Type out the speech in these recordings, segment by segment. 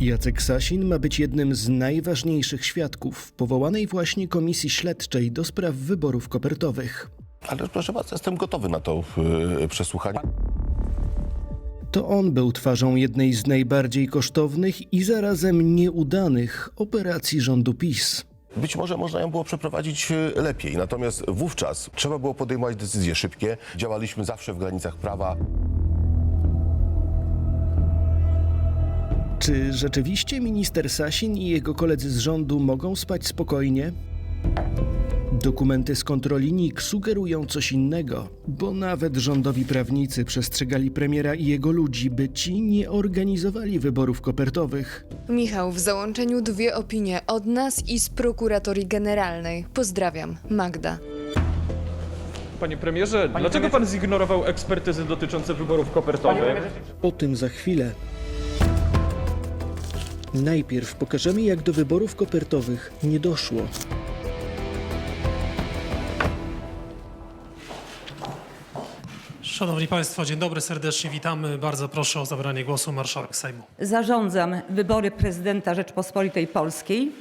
Jacek Sasin ma być jednym z najważniejszych świadków powołanej właśnie komisji śledczej do spraw wyborów kopertowych. Ale proszę bardzo, jestem gotowy na to y, przesłuchanie. To on był twarzą jednej z najbardziej kosztownych i zarazem nieudanych operacji rządu PiS. Być może można ją było przeprowadzić y, lepiej, natomiast wówczas trzeba było podejmować decyzje szybkie. Działaliśmy zawsze w granicach prawa. Czy rzeczywiście minister Sasin i jego koledzy z rządu mogą spać spokojnie? Dokumenty z kontroli NIK sugerują coś innego, bo nawet rządowi prawnicy przestrzegali premiera i jego ludzi, by ci nie organizowali wyborów kopertowych. Michał, w załączeniu dwie opinie od nas i z prokuratorii generalnej. Pozdrawiam, Magda. Panie premierze, dlaczego pan zignorował ekspertyzy dotyczące wyborów kopertowych? O tym za chwilę. Najpierw pokażemy, jak do wyborów kopertowych nie doszło. Szanowni Państwo, dzień dobry, serdecznie witamy. Bardzo proszę o zabranie głosu marszałek Sejmu. Zarządzam wybory prezydenta Rzeczpospolitej Polskiej.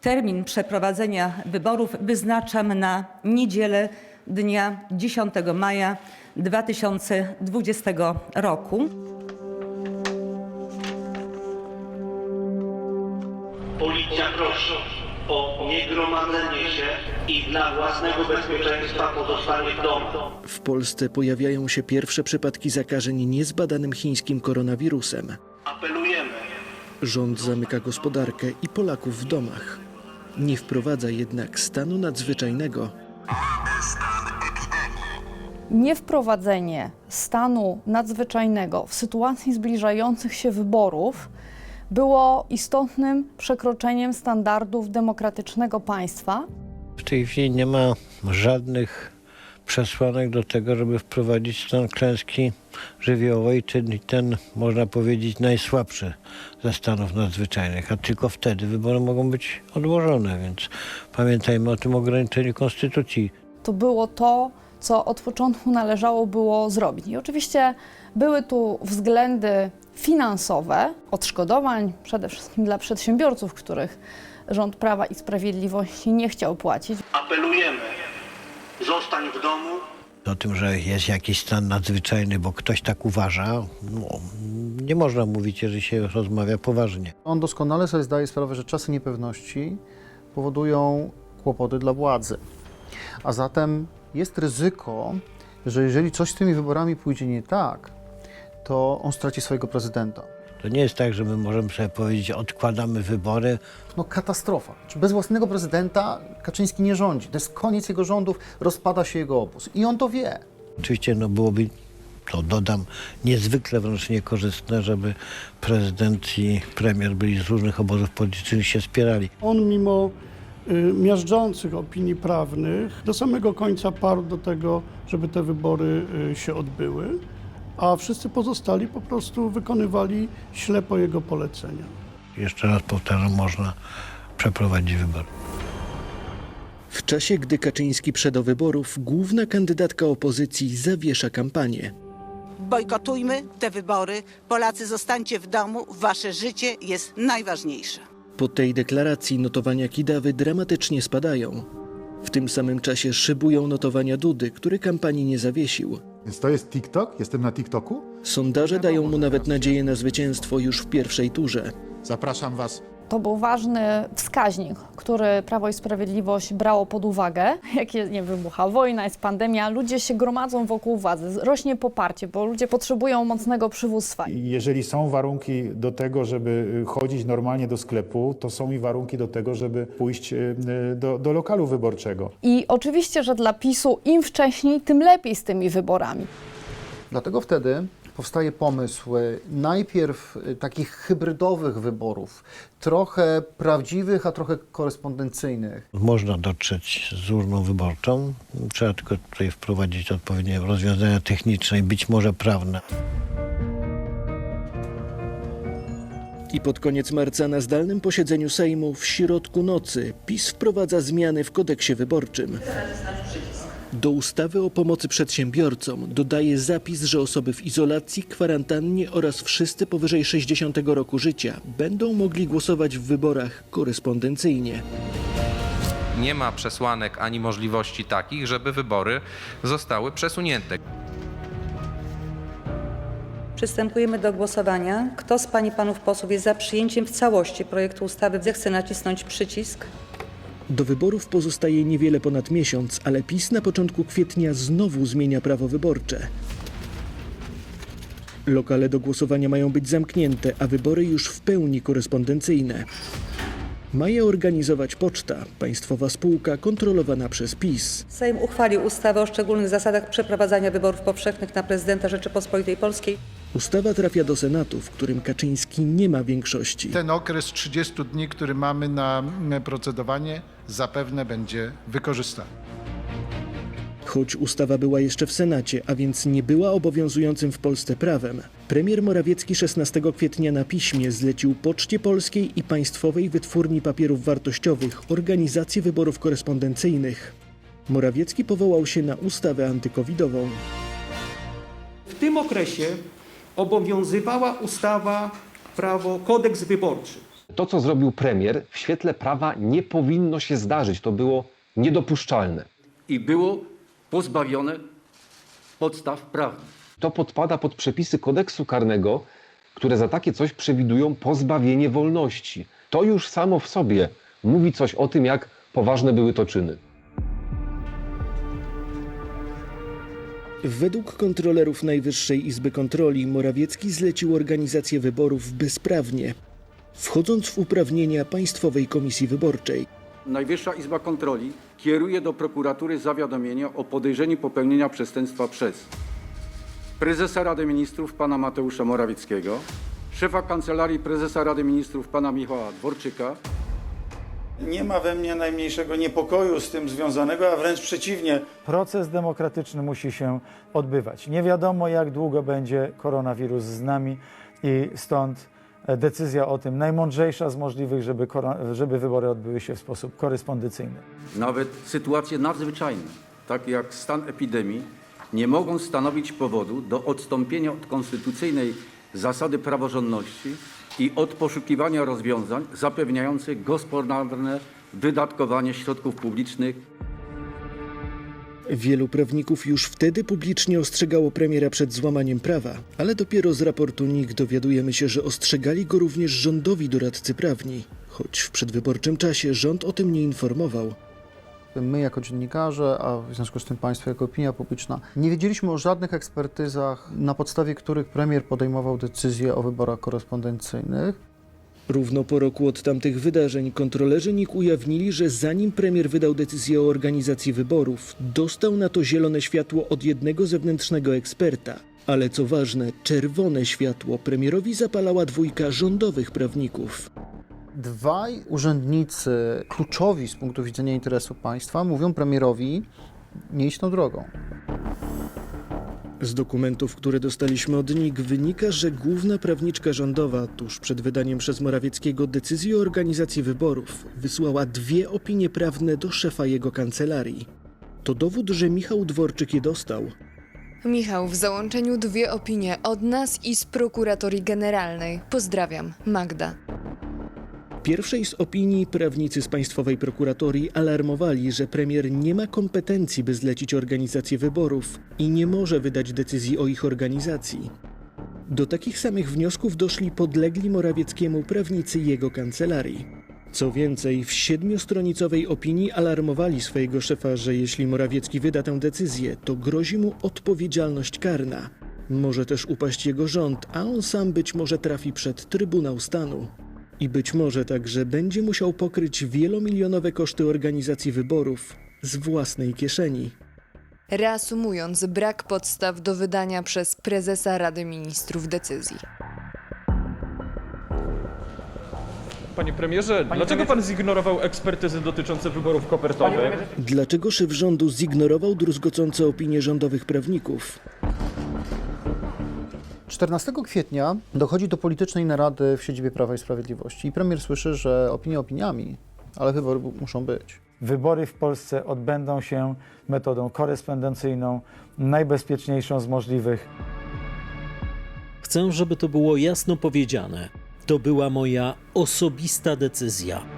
Termin przeprowadzenia wyborów wyznaczam na niedzielę dnia 10 maja 2020 roku. O niegromadzenie się i dla własnego bezpieczeństwa pozostanie w domu. W Polsce pojawiają się pierwsze przypadki zakażeń niezbadanym chińskim koronawirusem. Apelujemy Rząd zamyka gospodarkę i Polaków w domach. Nie wprowadza jednak stanu nadzwyczajnego. niewprowadzenie stanu nadzwyczajnego w sytuacji zbliżających się wyborów było istotnym przekroczeniem standardów demokratycznego państwa. W tej chwili nie ma żadnych przesłanek do tego, żeby wprowadzić stan klęski żywiołowej, czyli ten, można powiedzieć, najsłabszy ze stanów nadzwyczajnych, a tylko wtedy wybory mogą być odłożone, więc pamiętajmy o tym ograniczeniu konstytucji. To było to, co od początku należało było zrobić. I oczywiście były tu względy finansowe, odszkodowań przede wszystkim dla przedsiębiorców, których rząd Prawa i Sprawiedliwości nie chciał płacić. apelujemy zostań w domu O tym, że jest jakiś stan nadzwyczajny, bo ktoś tak uważa, no, nie można mówić, jeżeli się rozmawia poważnie. On doskonale sobie zdaje sprawę, że czasy niepewności powodują kłopoty dla władzy. A zatem jest ryzyko, że jeżeli coś z tymi wyborami pójdzie nie tak, to on straci swojego prezydenta. To nie jest tak, że my możemy sobie powiedzieć, odkładamy wybory, No katastrofa. Bez własnego prezydenta Kaczyński nie rządzi? To jest koniec jego rządów, rozpada się jego obóz. I on to wie. Oczywiście no byłoby, to dodam, niezwykle wręcz niekorzystne, żeby prezydent i premier byli z różnych obozów politycznych się spierali. On mimo y, miażdżących opinii prawnych do samego końca parł do tego, żeby te wybory y, się odbyły, a wszyscy pozostali po prostu wykonywali ślepo jego polecenia. Jeszcze raz powtarzam, można przeprowadzić wybory. W czasie, gdy Kaczyński przed do wyborów, główna kandydatka opozycji zawiesza kampanię. Bojkotujmy te wybory. Polacy, zostańcie w domu. Wasze życie jest najważniejsze. Po tej deklaracji notowania Kidawy dramatycznie spadają. W tym samym czasie szybują notowania Dudy, który kampanii nie zawiesił. Więc to jest TikTok? Jestem na TikToku? Sondaże dają mu nawet nadzieję na zwycięstwo już w pierwszej turze. Zapraszam Was To był ważny wskaźnik, który Prawo i Sprawiedliwość brało pod uwagę. Jak jest, nie wybucha wojna, jest pandemia, ludzie się gromadzą wokół władzy, rośnie poparcie, bo ludzie potrzebują mocnego przywództwa. Jeżeli są warunki do tego, żeby y, chodzić normalnie do sklepu, to są i warunki do tego, żeby pójść y, y, do, do lokalu wyborczego. I oczywiście, że dla PiSu im wcześniej, tym lepiej z tymi wyborami. Dlatego wtedy powstaje pomysł y, najpierw y, takich hybrydowych wyborów, trochę prawdziwych, a trochę korespondencyjnych. Można dotrzeć z urną wyborczą, trzeba tylko tutaj wprowadzić odpowiednie rozwiązania techniczne i być może prawne. I pod koniec marca na zdalnym posiedzeniu Sejmu w środku nocy PiS wprowadza zmiany w kodeksie wyborczym. Do ustawy o pomocy przedsiębiorcom dodaje zapis, że osoby w izolacji, kwarantannie oraz wszyscy powyżej 60 roku życia będą mogli głosować w wyborach korespondencyjnie. Nie ma przesłanek ani możliwości takich, żeby wybory zostały przesunięte. Przystępujemy do głosowania. Kto z pań i panów posłów jest za przyjęciem w całości projektu ustawy, zechce nacisnąć przycisk. Do wyborów pozostaje niewiele ponad miesiąc, ale PiS na początku kwietnia znowu zmienia prawo wyborcze. Lokale do głosowania mają być zamknięte, a wybory już w pełni korespondencyjne. Ma je organizować poczta, państwowa spółka kontrolowana przez PiS. Sejm uchwalił ustawę o szczególnych zasadach przeprowadzania wyborów powszechnych na prezydenta Rzeczypospolitej Polskiej. Ustawa trafia do Senatu, w którym Kaczyński nie ma większości. Ten okres 30 dni, który mamy na procedowanie, zapewne będzie wykorzystany. Choć ustawa była jeszcze w Senacie, a więc nie była obowiązującym w Polsce prawem, premier Morawiecki 16 kwietnia na piśmie zlecił Poczcie Polskiej i Państwowej Wytwórni Papierów Wartościowych organizację wyborów korespondencyjnych. Morawiecki powołał się na ustawę antykowidową. W tym okresie obowiązywała ustawa prawo kodeks wyborczy. To, co zrobił premier, w świetle prawa nie powinno się zdarzyć. To było niedopuszczalne. I było pozbawione podstaw prawnych. To podpada pod przepisy kodeksu karnego, które za takie coś przewidują pozbawienie wolności. To już samo w sobie mówi coś o tym, jak poważne były to czyny. Według kontrolerów Najwyższej Izby Kontroli Morawiecki zlecił organizację wyborów bezprawnie, wchodząc w uprawnienia Państwowej Komisji Wyborczej. Najwyższa Izba Kontroli kieruje do prokuratury zawiadomienie o podejrzeniu popełnienia przestępstwa przez prezesa Rady Ministrów pana Mateusza Morawieckiego, szefa Kancelarii Prezesa Rady Ministrów pana Michała Dworczyka, Nie ma we mnie najmniejszego niepokoju z tym związanego, a wręcz przeciwnie. Proces demokratyczny musi się odbywać. Nie wiadomo, jak długo będzie koronawirus z nami i stąd e, decyzja o tym najmądrzejsza z możliwych, żeby, żeby wybory odbyły się w sposób korespondencyjny. nawet sytuacje nadzwyczajne, takie jak stan epidemii, nie mogą stanowić powodu do odstąpienia od konstytucyjnej zasady praworządności i od poszukiwania rozwiązań zapewniających gospodarne wydatkowanie środków publicznych Wielu prawników już wtedy publicznie ostrzegało premiera przed złamaniem prawa, ale dopiero z raportu NIK dowiadujemy się, że ostrzegali go również rządowi doradcy prawni, choć w przedwyborczym czasie rząd o tym nie informował. My jako dziennikarze, a w związku z tym Państwo jako opinia publiczna, nie wiedzieliśmy o żadnych ekspertyzach, na podstawie których premier podejmował decyzje o wyborach korespondencyjnych. Równo po roku od tamtych wydarzeń kontrolerzy NIK ujawnili, że zanim premier wydał decyzję o organizacji wyborów, dostał na to zielone światło od jednego zewnętrznego eksperta. Ale co ważne, czerwone światło premierowi zapalała dwójka rządowych prawników. Dwaj urzędnicy kluczowi z punktu widzenia interesu państwa mówią premierowi, nie idź tą drogą. Z dokumentów, które dostaliśmy od NIK, wynika, że główna prawniczka rządowa tuż przed wydaniem przez Morawieckiego decyzji o organizacji wyborów wysłała dwie opinie prawne do szefa jego kancelarii. To dowód, że Michał Dworczyk je dostał. Michał, w załączeniu dwie opinie od nas i z prokuratorii generalnej. Pozdrawiam, Magda. Pierwszej z opinii prawnicy z Państwowej Prokuratorii alarmowali, że premier nie ma kompetencji, by zlecić organizację wyborów i nie może wydać decyzji o ich organizacji. Do takich samych wniosków doszli podlegli Morawieckiemu prawnicy jego kancelarii. Co więcej, w siedmiostronicowej opinii alarmowali swojego szefa, że jeśli Morawiecki wyda tę decyzję, to grozi mu odpowiedzialność karna. Może też upaść jego rząd, a on sam być może trafi przed Trybunał Stanu. I być może także będzie musiał pokryć wielomilionowe koszty organizacji wyborów z własnej kieszeni. Reasumując, brak podstaw do wydania przez prezesa Rady Ministrów decyzji. Panie premierze, dlaczego pan zignorował ekspertyzy dotyczące wyborów kopertowych? Dlaczego szef rządu zignorował druzgocące opinie rządowych prawników? 14 kwietnia dochodzi do politycznej narady w siedzibie Prawa i Sprawiedliwości i premier słyszy, że opinie opiniami, ale wybory muszą być. wybory w Polsce odbędą się metodą korespondencyjną, najbezpieczniejszą z możliwych. Chcę, żeby to było jasno powiedziane. To była moja osobista decyzja.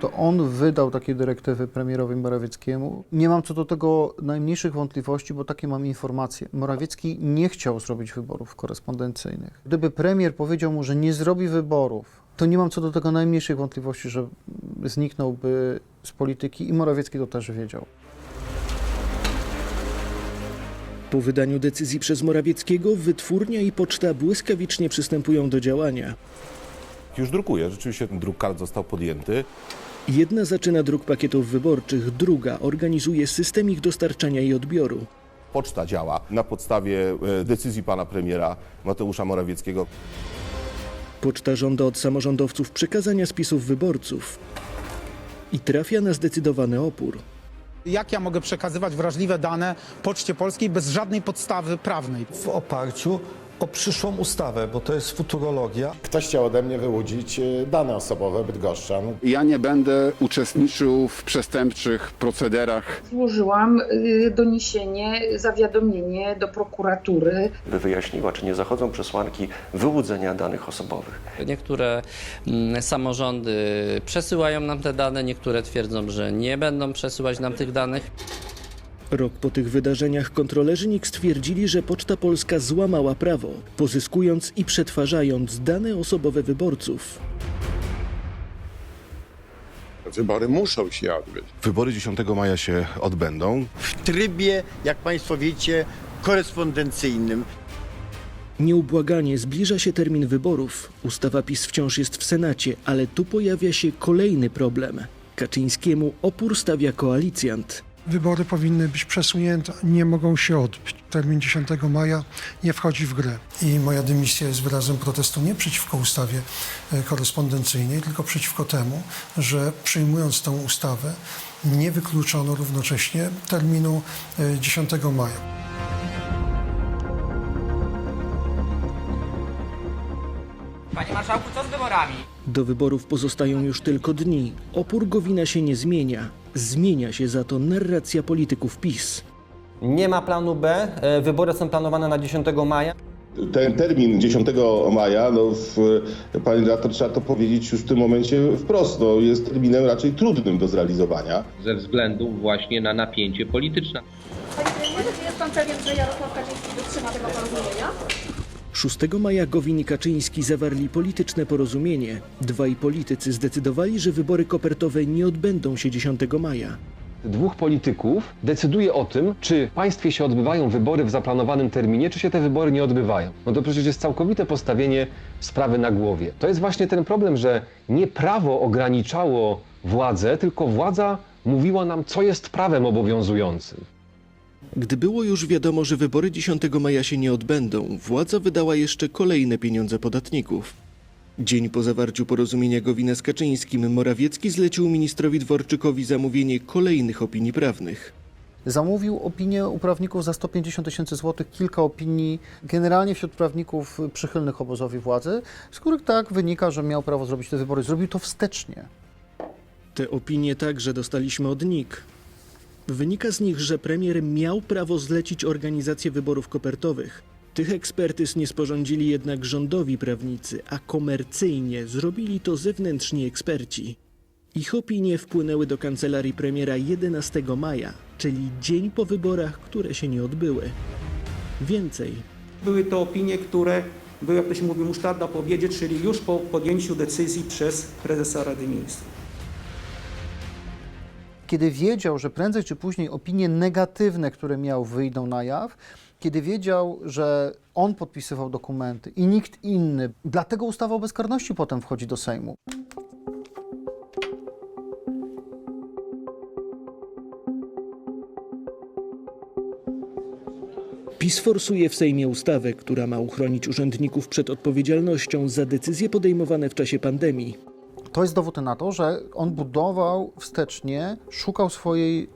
To on wydał takie dyrektywy premierowi Morawieckiemu. Nie mam co do tego najmniejszych wątpliwości, bo takie mam informacje. Morawiecki nie chciał zrobić wyborów korespondencyjnych. Gdyby premier powiedział mu, że nie zrobi wyborów, to nie mam co do tego najmniejszych wątpliwości, że zniknąłby z polityki i Morawiecki to też wiedział. Po wydaniu decyzji przez Morawieckiego, wytwórnia i poczta błyskawicznie przystępują do działania. Już drukuje, rzeczywiście ten druk kart został podjęty. Jedna zaczyna druk pakietów wyborczych, druga organizuje system ich dostarczania i odbioru. Poczta działa na podstawie e, decyzji pana premiera Mateusza Morawieckiego. Poczta żąda od samorządowców przekazania spisów wyborców i trafia na zdecydowany opór. Jak ja mogę przekazywać wrażliwe dane Poczcie Polskiej bez żadnej podstawy prawnej? w oparciu o przyszłą ustawę, bo to jest futurologia. Ktoś chciał ode mnie wyłudzić e, dane osobowe bydgoszczan. Ja nie będę uczestniczył w przestępczych procederach. Złożyłam y, doniesienie, zawiadomienie do prokuratury. by wyjaśniła, czy nie zachodzą przesłanki wyłudzenia danych osobowych. Niektóre mm, samorządy przesyłają nam te dane, niektóre twierdzą, że nie będą przesyłać nam tych danych. Rok po tych wydarzeniach kontrolerzy NIK stwierdzili, że Poczta Polska złamała prawo, pozyskując i przetwarzając dane osobowe wyborców. Wybory muszą się odbyć. Wybory 10 maja się odbędą. W trybie, jak Państwo wiecie, korespondencyjnym. Nieubłaganie zbliża się termin wyborów. Ustawa PiS wciąż jest w Senacie, ale tu pojawia się kolejny problem. Kaczyńskiemu opór stawia koalicjant. Wybory powinny być przesunięte, nie mogą się odbyć. Termin 10 maja nie wchodzi w grę. I moja dymisja jest wyrazem protestu nie przeciwko ustawie e, korespondencyjnej, tylko przeciwko temu, że przyjmując tę ustawę nie wykluczono równocześnie terminu e, 10 maja. Panie marszałku, co z wyborami? Do wyborów pozostają już tylko dni. Opór Gowina się nie zmienia. Zmienia się za to narracja polityków PiS. Nie ma planu B. E, Wybory są planowane na 10 maja. Ten termin 10 maja, no w, panie redaktor, trzeba to powiedzieć już w tym momencie wprost, no, jest terminem raczej trudnym do zrealizowania. Ze względu właśnie na napięcie polityczne. Panie premierze, czy jest pan pewien, że Jarosław Kaczyński wytrzyma tego porozumienia? 6 maja Gowin i Kaczyński zawarli polityczne porozumienie. Dwaj politycy zdecydowali, że wybory kopertowe nie odbędą się 10 maja. Dwóch polityków decyduje o tym, czy państwie się odbywają wybory w zaplanowanym terminie, czy się te wybory nie odbywają. No to przecież jest całkowite postawienie sprawy na głowie. To jest właśnie ten problem, że nie prawo ograniczało władzę, tylko władza mówiła nam, co jest prawem obowiązującym. Gdy było już wiadomo, że wybory 10 maja się nie odbędą, władza wydała jeszcze kolejne pieniądze podatników. Dzień po zawarciu porozumienia Gowina z Kaczyńskim, Morawiecki zlecił ministrowi Dworczykowi zamówienie kolejnych opinii prawnych. Zamówił opinię u prawników za 150 tysięcy złotych, kilka opinii generalnie wśród prawników przychylnych obozowi władzy, z których tak wynika, że miał prawo zrobić te wybory. Zrobił to wstecznie. Te opinie także dostaliśmy od NIK. Wynika z nich, że premier miał prawo zlecić organizację wyborów kopertowych. Tych ekspertyz nie sporządzili jednak rządowi prawnicy, a komercyjnie zrobili to zewnętrzni eksperci. Ich opinie wpłynęły do kancelarii premiera 11 maja, czyli dzień po wyborach, które się nie odbyły. Więcej, Były to opinie, które były, jak to się mówi, musztarda po obiedzie, czyli już po podjęciu decyzji przez prezesa Rady Ministrów. Kiedy wiedział, że prędzej czy później opinie negatywne, które miał, wyjdą na jaw, kiedy wiedział, że on podpisywał dokumenty i nikt inny, dlatego ustawa o bezkarności potem wchodzi do Sejmu. PiS forsuje w Sejmie ustawę, która ma uchronić urzędników przed odpowiedzialnością za decyzje podejmowane w czasie pandemii. To jest dowód na to, że on budował wstecznie, szukał swojej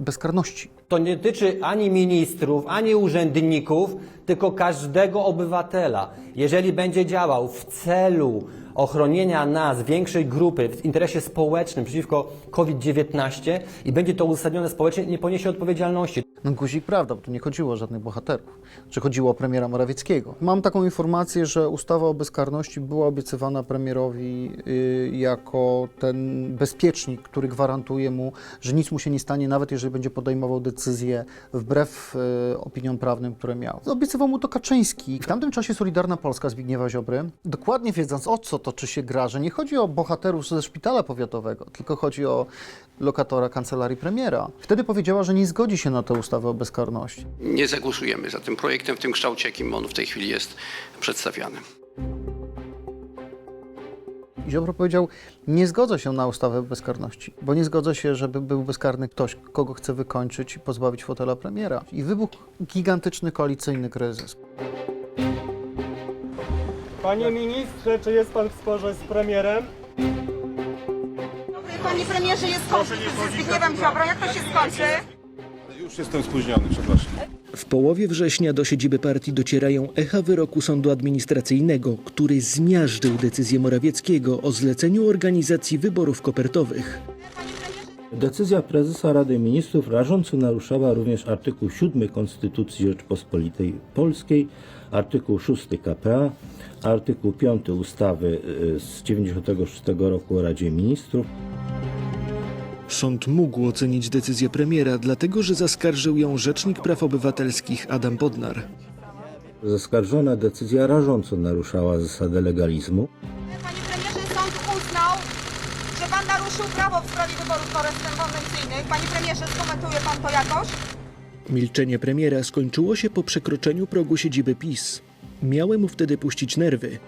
bezkarności. To nie dotyczy ani ministrów, ani urzędników, tylko każdego obywatela. Jeżeli będzie działał w celu ochronienia nas, większej grupy w interesie społecznym przeciwko COVID-19 i będzie to uzasadnione społecznie, nie poniesie odpowiedzialności. No guzik prawda, bo tu nie chodziło o żadnych bohaterów, czy chodziło o premiera Morawieckiego. Mam taką informację, że ustawa o bezkarności była obiecywana premierowi y, jako ten bezpiecznik, który gwarantuje mu, że nic mu się nie stanie, nawet jeżeli będzie podejmował decyzje wbrew y, opiniom prawnym, które miał. Obiecywał mu to Kaczyński. W tamtym czasie Solidarna Polska Zbigniewa Ziobry, dokładnie wiedząc o co toczy się gra, że nie chodzi o bohaterów ze szpitala powiatowego, tylko chodzi o lokatora kancelarii premiera. Wtedy powiedziała, że nie zgodzi się na tę ustawę o bezkarności. Nie zagłosujemy za tym projektem w tym kształcie, jakim on w tej chwili jest przedstawiany. I Ziobro powiedział, nie zgodzę się na ustawę o bezkarności, bo nie zgodzę się, żeby był bezkarny ktoś, kogo chce wykończyć i pozbawić fotela premiera. I wybuchł gigantyczny koalicyjny kryzys. Panie ministrze, czy jest pan w sporze z premierem? Panie premierze, jest konflikt ze Zbigniewem Ziobro. Jak to się skończy? Już jestem spóźniony, przepraszam. W połowie września do siedziby partii docierają echa wyroku sądu administracyjnego, który zmiażdżył decyzję Morawieckiego o zleceniu organizacji wyborów kopertowych. Decyzja prezesa Rady Ministrów rażąco naruszała również artykuł 7 Konstytucji Rzeczpospolitej Polskiej, artykuł 6 KPA, artykuł 5 ustawy y, z 96 roku o Radzie Ministrów. Sąd mógł ocenić decyzję premiera, dlatego że zaskarżył ją Rzecznik Praw Obywatelskich Adam Bodnar. Zaskarżona decyzja rażąco naruszała zasadę legalizmu. Panie premierze, sąd uznał, że pan naruszył prawo w sprawie wyborów korespondencyjnych. Panie premierze, skomentuje pan to jakoś? Milczenie premiera skończyło się po przekroczeniu progu siedziby PiS. Miały mu wtedy puścić nerwy.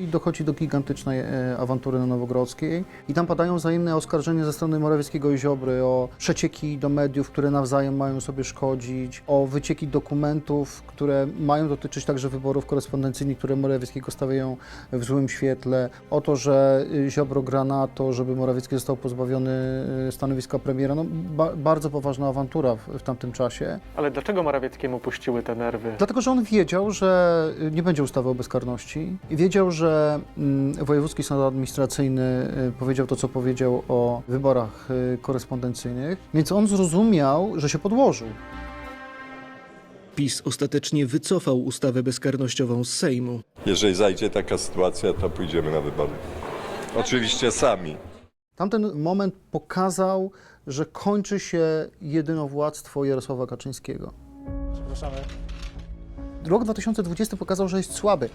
I dochodzi do gigantycznej e, awantury na Nowogrodzkiej. I tam padają wzajemne oskarżenia ze strony Morawieckiego i Ziobry o przecieki do mediów, które nawzajem mają sobie szkodzić, o wycieki dokumentów, które mają dotyczyć także wyborów korespondencyjnych, które Morawieckiego stawiają w złym świetle, o to, że y, Ziobro gra na to, żeby Morawiecki został pozbawiony y, stanowiska premiera. No, ba bardzo poważna awantura w, w tamtym czasie. Ale dlaczego Morawieckiemu puściły te nerwy? Dlatego, że on wiedział, że y, nie będzie ustawy o bezkarności wiedział, że mm, Wojewódzki Sąd Administracyjny y, powiedział to, co powiedział o wyborach y, korespondencyjnych, więc on zrozumiał, że się podłożył. PiS ostatecznie wycofał ustawę bezkarnościową z Sejmu. Jeżeli zajdzie taka sytuacja, to pójdziemy na wybory. Oczywiście sami. Tamten moment pokazał, że kończy się jedynowładztwo Jarosława Kaczyńskiego. Przepraszamy. Rok 2020 pokazał, że jest słaby.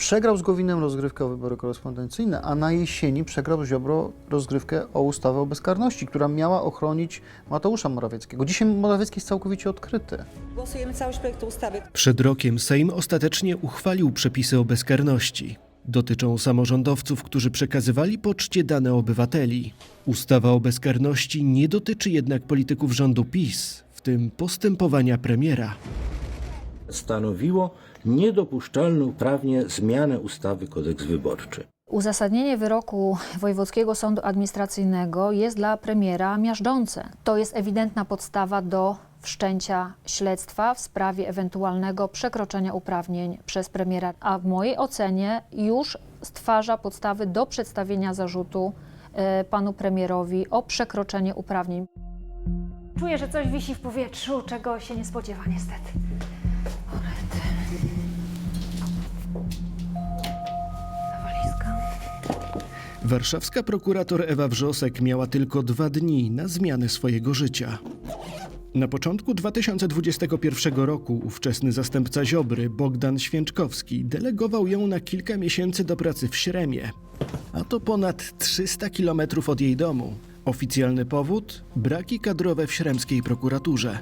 Przegrał z Gowinem rozgrywkę o wybory korespondencyjne, a na jesieni przegrał Ziobro rozgrywkę o ustawę o bezkarności, która miała ochronić Mateusza Morawieckiego. Dzisiaj Morawiecki jest całkowicie odkryty. Głosujemy całość projektu ustawy. Przed rokiem Sejm ostatecznie uchwalił przepisy o bezkarności. Dotyczą samorządowców, którzy przekazywali poczcie dane obywateli. Ustawa o bezkarności nie dotyczy jednak polityków rządu PiS, w tym postępowania premiera. Stanowiło niedopuszczalną prawnie zmianę ustawy kodeks wyborczy. Uzasadnienie wyroku Wojewódzkiego Sądu Administracyjnego jest dla premiera miażdżące. To jest ewidentna podstawa do wszczęcia śledztwa w sprawie ewentualnego przekroczenia uprawnień przez premiera, a w mojej ocenie już stwarza podstawy do przedstawienia zarzutu e, panu premierowi o przekroczenie uprawnień. Czuję, że coś wisi w powietrzu, czego się nie spodziewa niestety. Warszawska prokurator Ewa Wrzosek miała tylko dwa dni na zmianę swojego życia. Na początku 2021 roku ówczesny zastępca Ziobry, Bogdan Święczkowski, delegował ją na kilka miesięcy do pracy w Śremie. A to ponad 300 kilometrów od jej domu. Oficjalny powód? Braki kadrowe w śremskiej prokuraturze.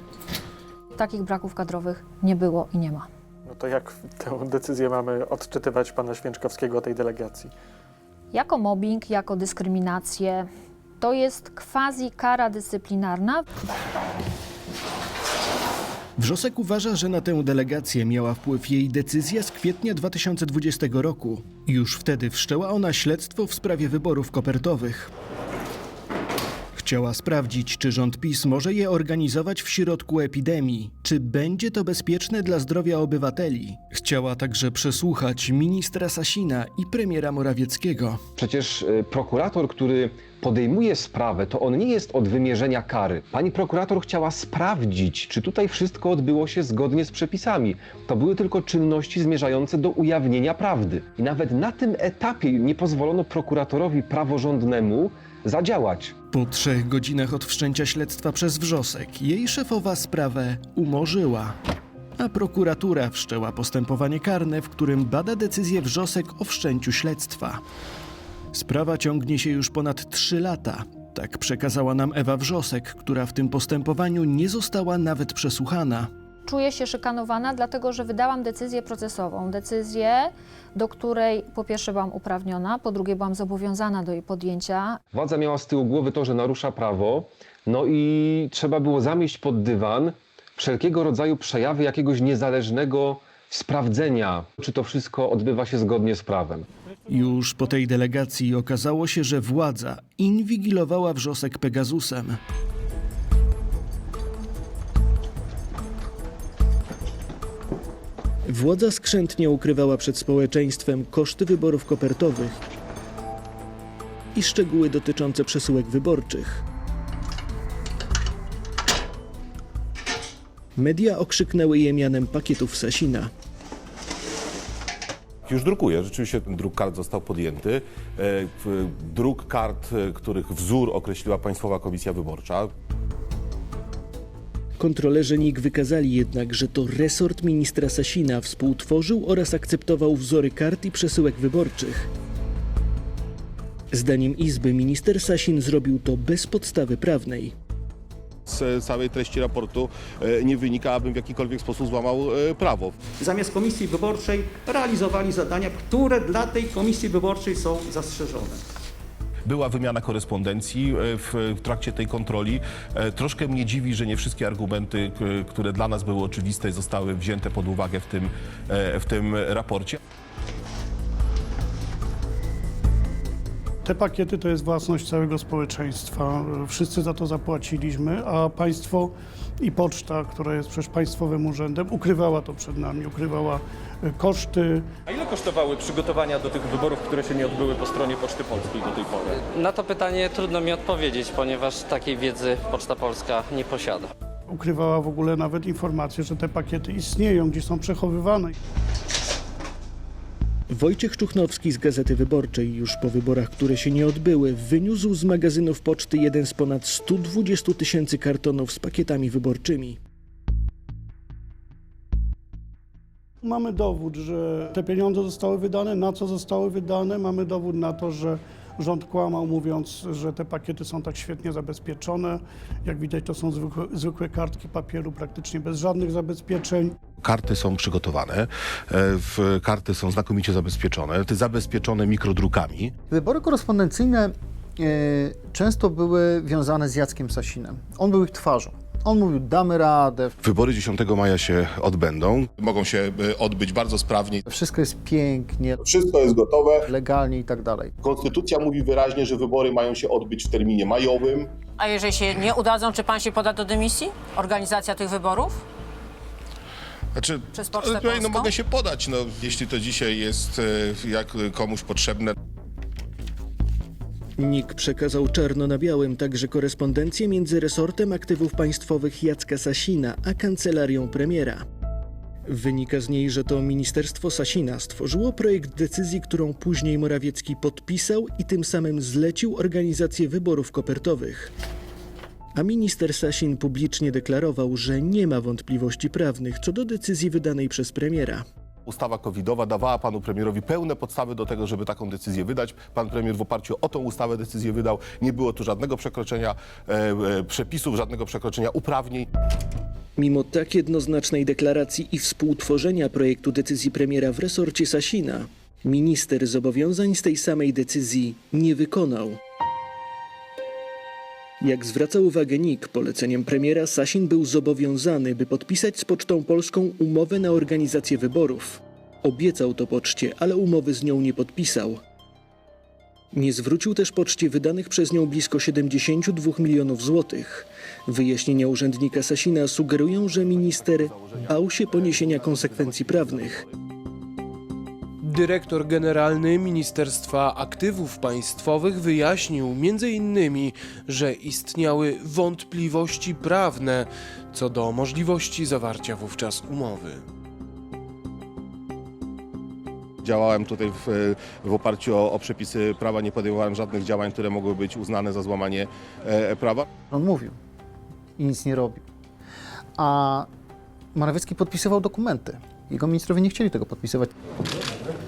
Takich braków kadrowych nie było i nie ma. No to jak tę decyzję mamy odczytywać pana Święczkowskiego o tej delegacji? Jako mobbing, jako dyskryminację, to jest quasi kara dyscyplinarna. Wrzosek uważa, że na tę delegację miała wpływ jej decyzja z kwietnia 2020 roku. Już wtedy wszczęła ona śledztwo w sprawie wyborów kopertowych. Chciała sprawdzić, czy rząd PiS może je organizować w środku epidemii, czy będzie to bezpieczne dla zdrowia obywateli. Chciała także przesłuchać ministra Sasina i premiera Morawieckiego. Przecież y, prokurator, który podejmuje sprawę, to on nie jest od wymierzenia kary. Pani prokurator chciała sprawdzić, czy tutaj wszystko odbyło się zgodnie z przepisami. To były tylko czynności zmierzające do ujawnienia prawdy. I nawet na tym etapie nie pozwolono prokuratorowi praworządnemu zadziałać. Po trzech godzinach od wszczęcia śledztwa przez wrzosek, jej szefowa sprawę umorzyła. A prokuratura wszczęła postępowanie karne, w którym bada decyzję wrzosek o wszczęciu śledztwa. Sprawa ciągnie się już ponad 3 lata. Tak przekazała nam Ewa Wrzosek, która w tym postępowaniu nie została nawet przesłuchana. Czuję się szykanowana, dlatego że wydałam decyzję procesową. Decyzję, do której po pierwsze byłam uprawniona, po drugie byłam zobowiązana do jej podjęcia. Władza miała z tyłu głowy to, że narusza prawo, no i trzeba było zamieść pod dywan wszelkiego rodzaju przejawy jakiegoś niezależnego sprawdzenia, czy to wszystko odbywa się zgodnie z prawem. Już po tej delegacji okazało się, że władza inwigilowała wrzosek Pegasusem. Władza skrzętnie ukrywała przed społeczeństwem koszty wyborów kopertowych i szczegóły dotyczące przesyłek wyborczych. Media okrzyknęły je mianem pakietów Sasina. Już drukuje. Rzeczywiście druk kart został podjęty. E, Druk kart, e, których wzór określiła Państwowa Komisja Wyborcza. Kontrolerzy NIK wykazali jednak, że to resort ministra Sasina współtworzył oraz akceptował wzory kart i przesyłek wyborczych. Zdaniem Izby minister Sasin zrobił to bez podstawy prawnej. Z całej treści raportu e, nie wynika, abym w jakikolwiek sposób złamał e, prawo. Zamiast komisji wyborczej realizowali zadania, które dla tej komisji wyborczej są zastrzeżone. Była wymiana korespondencji e, w, trakcie tej kontroli. Troszkę mnie dziwi, że nie wszystkie argumenty, które dla nas były oczywiste, zostały wzięte pod uwagę w tym, w tym raporcie. Te pakiety to jest własność całego społeczeństwa. Wszyscy za to zapłaciliśmy, a państwo i poczta, która jest przecież państwowym urzędem, ukrywała to przed nami, ukrywała y, koszty. A ile kosztowały przygotowania do tych wyborów, które się nie odbyły po stronie Poczty Polskiej do tej pory? Na to pytanie trudno mi odpowiedzieć, ponieważ takiej wiedzy Poczta Polska nie posiada. Ukrywała w ogóle nawet informację, że te pakiety istnieją, gdzie są przechowywane. Wojciech Czuchnowski z Gazety Wyborczej już po wyborach, które się nie odbyły, wyniósł z magazynów poczty jeden z ponad 120 tysięcy kartonów z pakietami wyborczymi. Mamy dowód, że te pieniądze zostały wydane, na co zostały wydane. Mamy dowód na to, że rząd kłamał, mówiąc, że te pakiety są tak świetnie zabezpieczone. Jak widać, to są zwykłe, zwykłe kartki papieru, praktycznie bez żadnych zabezpieczeń. Karty są przygotowane, e, w- karty są znakomicie zabezpieczone, te zabezpieczone mikrodrukami. Wybory korespondencyjne e, często były wiązane z Jackiem Sasinem. On był ich twarzą. On mówił, damy radę. Wybory 10 maja się odbędą. Mogą się e, odbyć bardzo sprawnie. Wszystko jest pięknie, Wszystko jest gotowe. legalnie i tak dalej. Konstytucja mówi wyraźnie, że wybory mają się odbyć w terminie majowym. A jeżeli się nie udadzą, czy pan się poda do dymisji? Organizacja tych wyborów? Znaczy, Przez Pocztę tutaj, no, Polską? mogę się podać, no, jeśli to dzisiaj jest e, jak komuś potrzebne. NIK przekazał czarno na białym także korespondencję między resortem aktywów państwowych Jacka Sasina a kancelarią premiera. Wynika z niej, że to ministerstwo Sasina stworzyło projekt decyzji, którą później Morawiecki podpisał i tym samym zlecił organizację wyborów kopertowych. A minister Sasin publicznie deklarował, że nie ma wątpliwości prawnych co do decyzji wydanej przez premiera. Ustawa covidowa dawała panu premierowi pełne podstawy do tego, żeby taką decyzję wydać. Pan premier w oparciu o tą ustawę decyzję wydał. Nie było tu żadnego przekroczenia e, e, przepisów, żadnego przekroczenia uprawnień. Mimo tak jednoznacznej deklaracji i współtworzenia projektu decyzji premiera w resorcie Sasina, minister zobowiązań z tej samej decyzji nie wykonał. Jak zwraca uwagę NIK, poleceniem premiera Sasin był zobowiązany, by podpisać z Pocztą Polską umowę na organizację wyborów. Obiecał to poczcie, ale umowy z nią nie podpisał. Nie zwrócił też poczcie wydanych przez nią blisko 72 milionów złotych. Wyjaśnienia urzędnika Sasina sugerują, że minister bał się poniesienia konsekwencji prawnych. Dyrektor generalny Ministerstwa Aktywów Państwowych wyjaśnił m.in., że istniały wątpliwości prawne co do możliwości zawarcia wówczas umowy. Działałem tutaj w, w oparciu o, o przepisy prawa, nie podejmowałem żadnych działań, które mogły być uznane za złamanie e, prawa. On mówił i nic nie robił. A Morawiecki podpisywał dokumenty. Jego ministrowie nie chcieli tego podpisywać.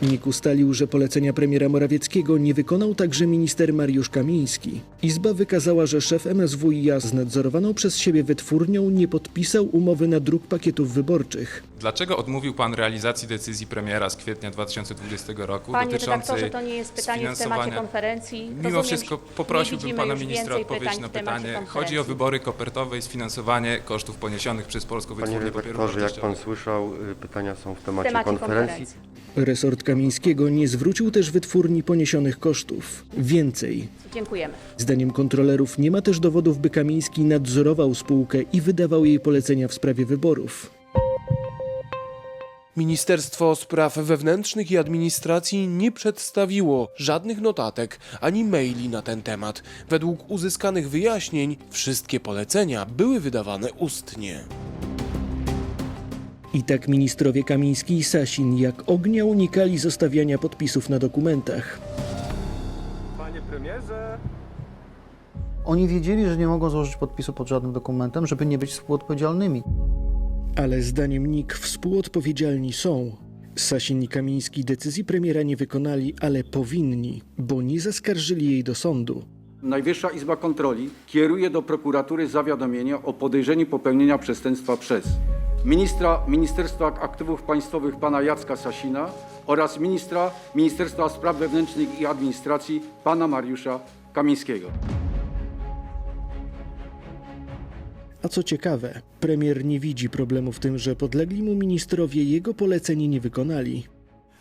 NIK ustalił, że polecenia premiera Morawieckiego nie wykonał także minister Mariusz Kamiński. Izba wykazała, że szef MSWiA z nadzorowaną przez siebie wytwórnią nie podpisał umowy na druk pakietów wyborczych. Dlaczego odmówił pan realizacji decyzji premiera z kwietnia 2020 roku Panie dotyczącej to nie jest pytanie w temacie konferencji. Mimo Rozumiem, wszystko poprosiłbym pana ministra o odpowiedź na w pytanie. Chodzi o wybory kopertowe i sfinansowanie kosztów poniesionych przez Polską Panie Wytwórnię Papierów redaktorze, jak Wartościowych. pan słyszał, y, pytania są w W temacie, temacie konferencji. konferencji. Resort Kamińskiego nie zwrócił też wytwórni poniesionych kosztów. Więcej. Dziękujemy. Zdaniem kontrolerów nie ma też dowodów, by Kamiński nadzorował spółkę i wydawał jej polecenia w sprawie wyborów. Ministerstwo Spraw Wewnętrznych i Administracji nie przedstawiło żadnych notatek ani maili na ten temat. Według uzyskanych wyjaśnień wszystkie polecenia były wydawane ustnie. I tak ministrowie Kamiński i Sasin jak ognia unikali zostawiania podpisów na dokumentach. Panie premierze! Oni wiedzieli, że nie mogą złożyć podpisu pod żadnym dokumentem, żeby nie być współodpowiedzialnymi. Ale zdaniem NIK współodpowiedzialni są. Sasin i Kamiński decyzji premiera nie wykonali, ale powinni, bo nie zaskarżyli jej do sądu. Najwyższa Izba Kontroli kieruje do prokuratury zawiadomienie o podejrzeniu popełnienia przestępstwa przez ministra Ministerstwa Aktywów Państwowych pana Jacka Sasina oraz ministra Ministerstwa Spraw Wewnętrznych i Administracji pana Mariusza Kamińskiego. A co ciekawe, premier nie widzi problemu w tym, że podlegli mu ministrowie jego poleceń nie wykonali.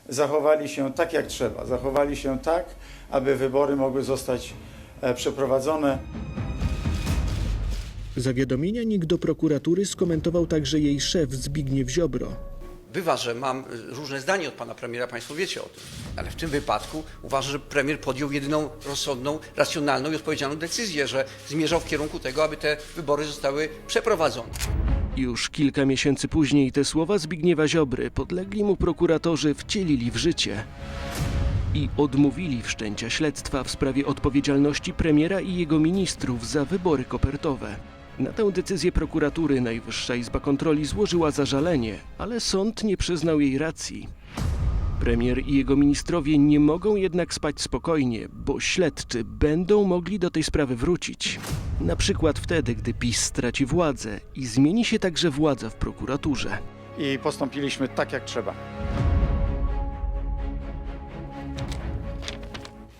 Zachowali się tak jak trzeba, zachowali się tak, aby wybory mogły zostać przeprowadzone. Zawiadomienia NIK do prokuratury skomentował także jej szef Zbigniew Ziobro. Bywa, że mam y, różne zdanie od pana premiera, państwo wiecie o tym. Ale w tym wypadku uważam, że premier podjął jedyną rozsądną, racjonalną i odpowiedzialną decyzję, że zmierzał w kierunku tego, aby te wybory zostały przeprowadzone. Już kilka miesięcy później te słowa Zbigniewa Ziobry podlegli mu prokuratorzy wcielili w życie i odmówili wszczęcia śledztwa w sprawie odpowiedzialności premiera i jego ministrów za wybory kopertowe. Na tę decyzję prokuratury Najwyższa Izba Kontroli złożyła zażalenie, ale sąd nie przyznał jej racji. Premier i jego ministrowie nie mogą jednak spać spokojnie, bo śledczy będą mogli do tej sprawy wrócić. Na przykład wtedy, gdy PiS straci władzę i zmieni się także władza w prokuraturze. I postąpiliśmy tak jak trzeba.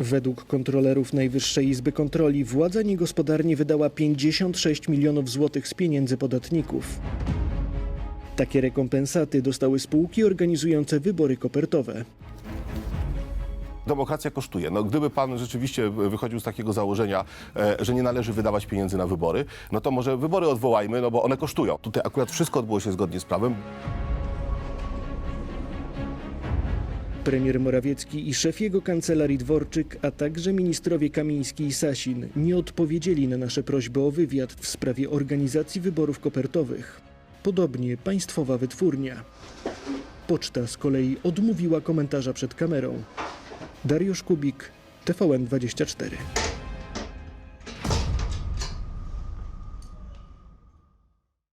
Według kontrolerów Najwyższej Izby Kontroli władza niegospodarnie wydała 56 milionów złotych z pieniędzy podatników. Takie rekompensaty dostały spółki organizujące wybory kopertowe. Demokracja kosztuje. No, gdyby pan rzeczywiście wychodził z takiego założenia, e, że nie należy wydawać pieniędzy na wybory, no to może wybory odwołajmy, no bo one kosztują. Tutaj akurat wszystko odbyło się zgodnie z prawem. Premier Morawiecki i szef jego kancelarii Dworczyk, a także ministrowie Kamiński i Sasin nie odpowiedzieli na nasze prośby o wywiad w sprawie organizacji wyborów kopertowych. Podobnie państwowa wytwórnia. Poczta z kolei odmówiła komentarza przed kamerą. Dariusz Kubik, TVN24.